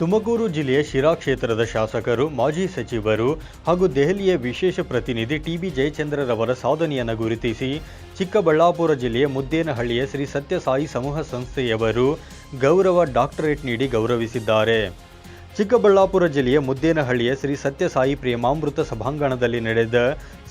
ತುಮಕೂರು ಜಿಲ್ಲೆಯ ಶಿರಾ ಕ್ಷೇತ್ರದ ಶಾಸಕರು, ಮಾಜಿ ಸಚಿವರು ಹಾಗೂ ದೆಹಲಿಯ ವಿಶೇಷ ಪ್ರತಿನಿಧಿ ಟಿಬಿ ಜಯಚಂದ್ರರವರ ಸಾಧನೆಯನ್ನು ಗುರುತಿಸಿ ಚಿಕ್ಕಬಳ್ಳಾಪುರ ಜಿಲ್ಲೆಯ ಮುದ್ದೇನಹಳ್ಳಿಯ ಶ್ರೀ ಸತ್ಯಸಾಯಿ ಸಮೂಹ ಸಂಸ್ಥೆಯವರು ಗೌರವ ಡಾಕ್ಟರೇಟ್ ನೀಡಿ ಗೌರವಿಸಿದ್ದಾರೆ. ಚಿಕ್ಕಬಳ್ಳಾಪುರ ಜಿಲ್ಲೆಯ ಮುದ್ದೇನಹಳ್ಳಿಯ ಶ್ರೀ ಸತ್ಯಸಾಯಿ ಪ್ರೇಮಾಮೃತ ಸಭಾಂಗಣದಲ್ಲಿ ನಡೆದ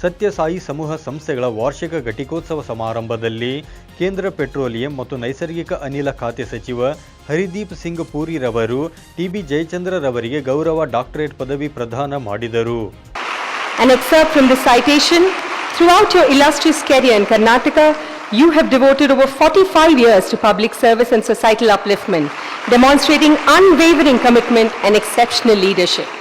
ಸತ್ಯಸಾಯಿ ಸಮೂಹ ಸಂಸ್ಥೆಗಳ ವಾರ್ಷಿಕ ಘಟಿಕೋತ್ಸವ ಸಮಾರಂಭದಲ್ಲಿ ಕೇಂದ್ರ ಪೆಟ್ರೋಲಿಯಂ ಮತ್ತು ನೈಸರ್ಗಿಕ ಅನಿಲ ಖಾತೆ ಸಚಿವ ಹರಿದೀಪ್ ಸಿಂಗ್ ಪೂರಿರವರು ಟಿಬಿ ಜಯಚಂದ್ರರವರಿಗೆ ಗೌರವ ಡಾಕ್ಟರೇಟ್ ಪದವಿ ಪ್ರದಾನ ಮಾಡಿದರು from citation Throughout your illustrious career in Karnataka, you have devoted over 45 years to public service and societal upliftment, demonstrating unwavering commitment and exceptional leadership.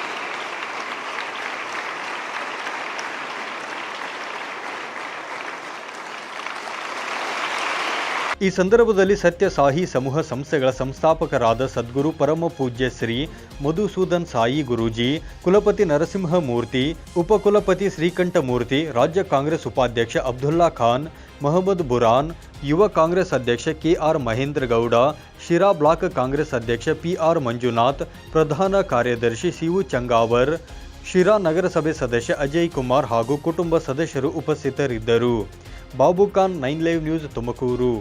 ಈ ಸಂದರ್ಭದಲ್ಲಿ ಸತ್ಯ ಸಾಹಿ ಸಮೂಹ ಸಂಸ್ಥೆಗಳ ಸಂಸ್ಥಾಪಕರಾದ ಸದ್ಗುರು ಪರಮ ಪೂಜ್ಯ ಶ್ರೀ ಮಧುಸೂದನ್ ಸಾಯಿ ಗುರೂಜಿ, ಕುಲಪತಿ ನರಸಿಂಹ ಮೂರ್ತಿ ಉಪಕುಲಪತಿ ಶ್ರೀಕಂಠ ಮೂರ್ತಿ ರಾಜ್ಯ ಕಾಂಗ್ರೆಸ್ ಉಪಾಧ್ಯಕ್ಷ ಅಬ್ದುಲ್ಲಾ ಖಾನ್, ಮೊಹಮ್ಮದ್ ಬುರಾನ್, ಯುವ ಕಾಂಗ್ರೆಸ್ ಅಧ್ಯಕ್ಷ K R Mahendra Gowda Sira block Congress ಅಧ್ಯಕ್ಷ ಪಿಆರ್ ಮಂಜುನಾಥ್, ಪ್ರಧಾನ ಕಾರ್ಯದರ್ಶಿ ಸಿವು ಚಂಗಾವರ್, ಶಿರಾ ನಗರಸಭೆ ಸದಸ್ಯ ಅಜಯ್ ಕುಮಾರ್ ಹಾಗೂ ಕುಟುಂಬ ಸದಸ್ಯರು ಉಪಸ್ಥಿತರಿದ್ದರು. Babu Khan nine live news Tumakuru.